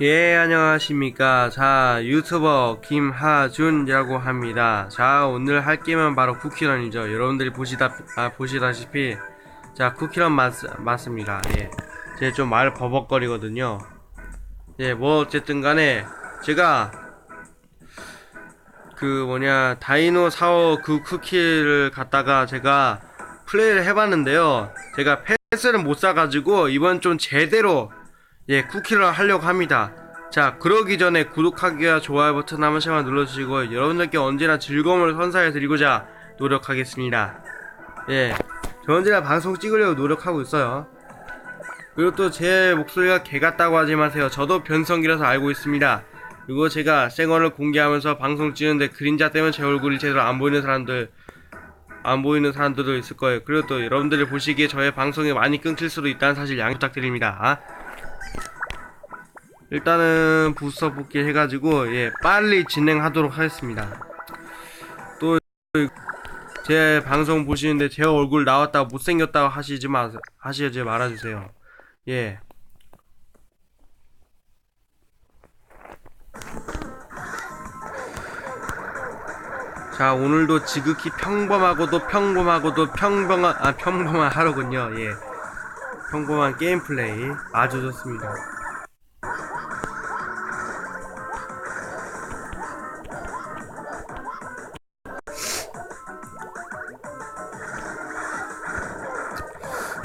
예, 안녕하십니까. 자, 유튜버 김하준이라고 합니다. 자, 오늘 할 게임은 바로 쿠키런이죠. 여러분들이 보시다, 아, 보시다시피, 자, 쿠키런 맞, 맞습니다. 예. 제가 좀말 버벅거리거든요. 예, 뭐, 어쨌든 간에, 제가, 그 뭐냐, 다이노사워 그 쿠키를 갖다가 제가 플레이를 해봤는데요. 제가 패스를 못 사가지고, 이번 좀 제대로 예, 쿠키를 하려고 합니다. 자, 그러기 전에 구독하기와 좋아요 버튼 한 번씩만 눌러주시고 여러분들께 언제나 즐거움을 선사해 드리고자 노력하겠습니다. 예, 저 언제나 방송 찍으려고 노력하고 있어요. 그리고 또 제 목소리가 개 같다고 하지 마세요. 저도 변성기라서 알고 있습니다. 그리고 제가 생얼을 공개하면서 방송 찍는데 그림자 때문에 제 얼굴이 제대로 안 보이는 사람들 안 보이는 사람들도 있을 거예요. 그리고 또 여러분들이 보시기에 저의 방송이 많이 끊길 수도 있다는 사실 양해 부탁드립니다. 일단은 부스터 뽑기 해가지고 예 빨리 진행하도록 하겠습니다. 또 제 방송 보시는데 제 얼굴 나왔다고 못생겼다고 하시지 마 하시지 말아주세요. 예. 자 오늘도 지극히 평범하고도 평범하고도 평범한 아 평범한 하루군요. 예. 평범한 게임 플레이 아주 좋습니다.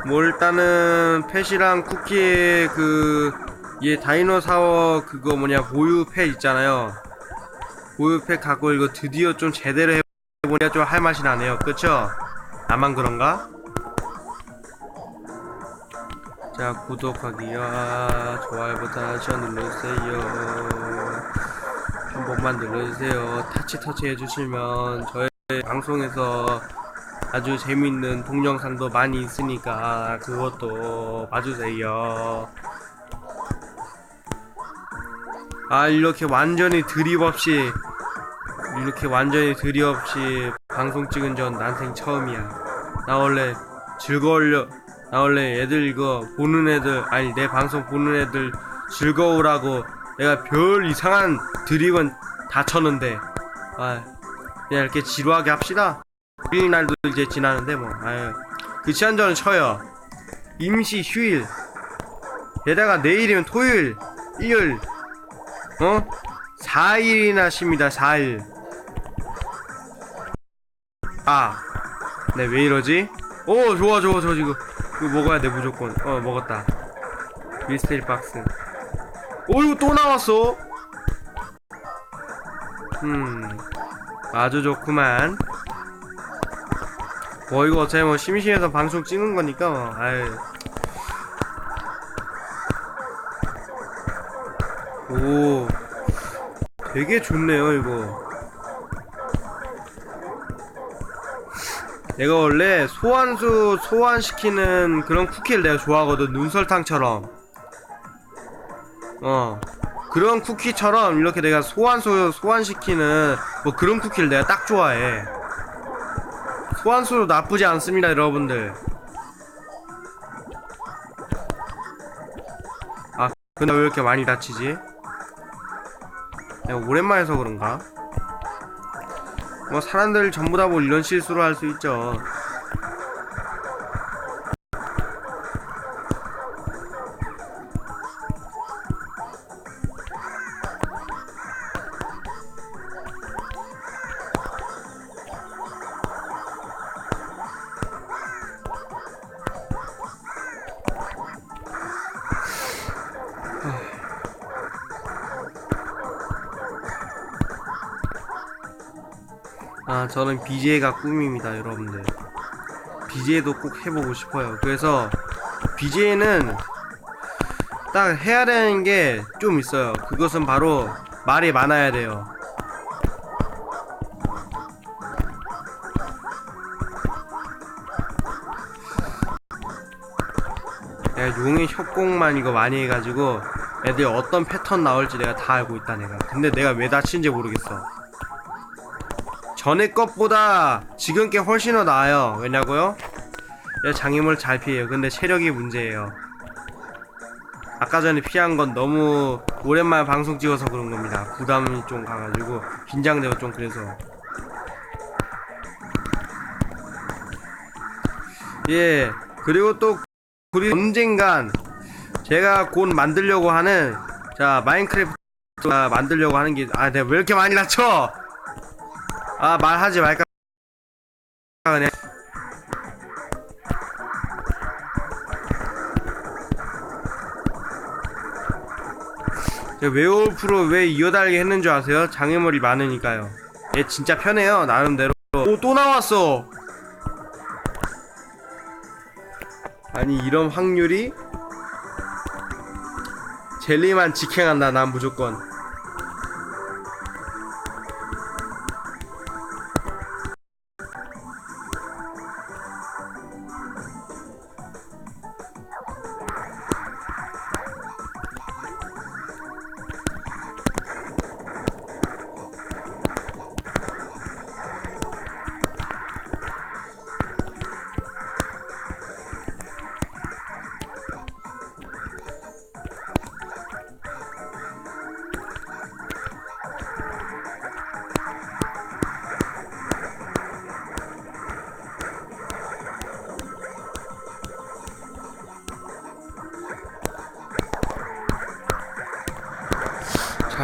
뭐 일단은 펫이랑 쿠키의 그얘 다이노사워 그거 뭐냐 보유 펫 있잖아요. 보유 펫 갖고 이거 드디어 좀 제대로 해보니까 좀 할 맛이 나네요. 그쵸? 나만 그런가? 자 구독하기와 좋아요 버튼 하셔 눌러주세요. 한 번만 눌러주세요. 타치 터치 해주시면 저희 방송에서 아주 재밌는 동영상도 많이 있으니까 그것도 봐주세요. 아 이렇게 완전히 드립 없이 이렇게 완전히 드립 없이 방송 찍은 전 난생 처음이야. 나 원래 즐거울려 나 원래 애들 이거 보는 애들 아니 내 방송 보는 애들 즐거우라고 내가 별 이상한 드립은 다 쳤는데 아 그냥 이렇게 지루하게 합시다. 휴일 날도 이제 지나는데 뭐. 아유 그치 한전은 쳐요. 임시 휴일. 게다가 내일이면 토요일 일요일. 어? 4일이나 쉽니다 4일. 아네 왜 이러지? 오 좋아 좋아 저 지금. 이거 먹어야 돼 무조건. 어 먹었다. 미스테리 박스. 오 이거 또 나왔어. 음 아주 좋구만 뭐 이거 어차피 뭐 심심해서 방송 찍는 거니까 뭐 아유 오. 되게 좋네요 이거. 내가 원래 소환수 소환시키는 그런 쿠키를 내가 좋아하거든 눈설탕처럼. 어. 그런 쿠키처럼 이렇게 내가 소환수 소환시키는 뭐 그런 쿠키를 내가 딱 좋아해 소환수도 나쁘지 않습니다 여러분들 아 근데 왜 이렇게 많이 다치지? 내가 오랜만에 해서 그런가? 뭐 사람들 전부 다 뭐 이런 실수를 할 수 있죠 아 저는 BJ가 꿈입니다 여러분들. BJ도 꼭 해보고 싶어요. 그래서 BJ는 딱 해야 되는 게 좀 있어요. 그것은 바로 말이 많아야 돼요. 내가 용의 협곡만 이거 많이 해가지고 애들 어떤 패턴 나올지 내가 다 알고 있다 내가. 근데 내가 왜 다친지 모르겠어 전에 것보다 지금 게 훨씬 더 나아요. 왜냐고요? 얘 장애물 잘 피해요. 근데 체력이 문제예요. 아까 전에 피한 건 너무 오랜만에 방송 찍어서 그런 겁니다. 부담이 좀 가가지고 긴장되고 좀 그래서. 예, 그리고 또 우리 언젠간 제가 곧 만들려고 하는 자 마인크래프트 만들려고 하는 게 아 내가 왜 이렇게 많이 낮춰? 아 말하지 말까 그냥. 웨어울프로 왜 이어달게 했는 줄 아세요? 장애물이 많으니까요. 얘 진짜 편해요, 나름대로. 오, 또 나왔어! 아니, 이런 확률이? 젤리만 직행한다, 난 무조건.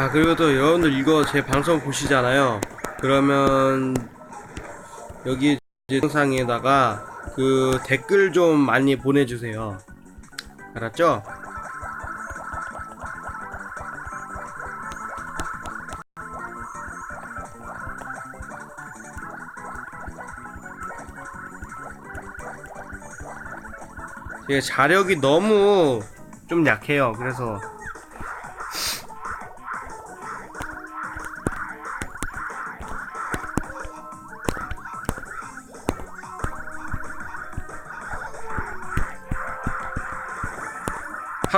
자, 그리고 또 여러분들 이거 제 방송 보시잖아요. 그러면 여기 영상에다가 그 댓글 좀 많이 보내주세요. 알았죠? 제가 자력이 너무 좀 약해요. 그래서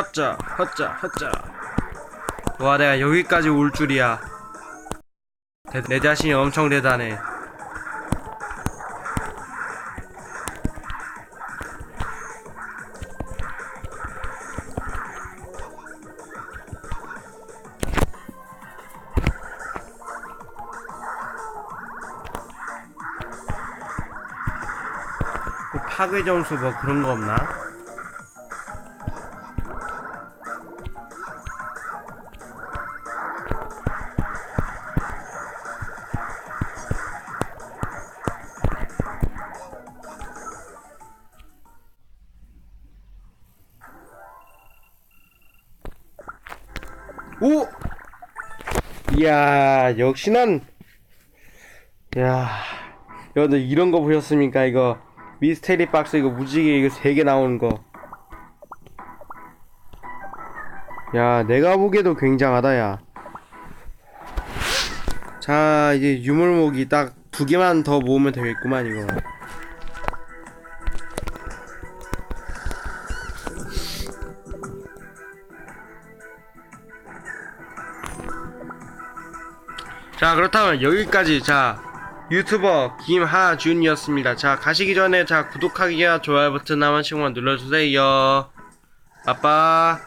헛자 헛자 헛자. 와 내가 여기까지 올 줄이야. 대- 내 자신이 엄청 대단해. 그 파괴 점수 뭐 그런 거 없나? 오! 이야, 역시 난, 야, 여러분들 이런 거 보셨습니까? 이거, 미스테리 박스 이거 무지개 이거 세 개 나오는 거. 야, 내가 보기에도 굉장하다, 야. 자, 이제 유물목이 딱 두 개만 더 모으면 되겠구만, 이거. 자 그렇다면 여기까지. 자 유튜버 김하준이었습니다. 자 가시기 전에 자 구독하기와 좋아요 버튼 한 번씩만 눌러주세요. 빠빠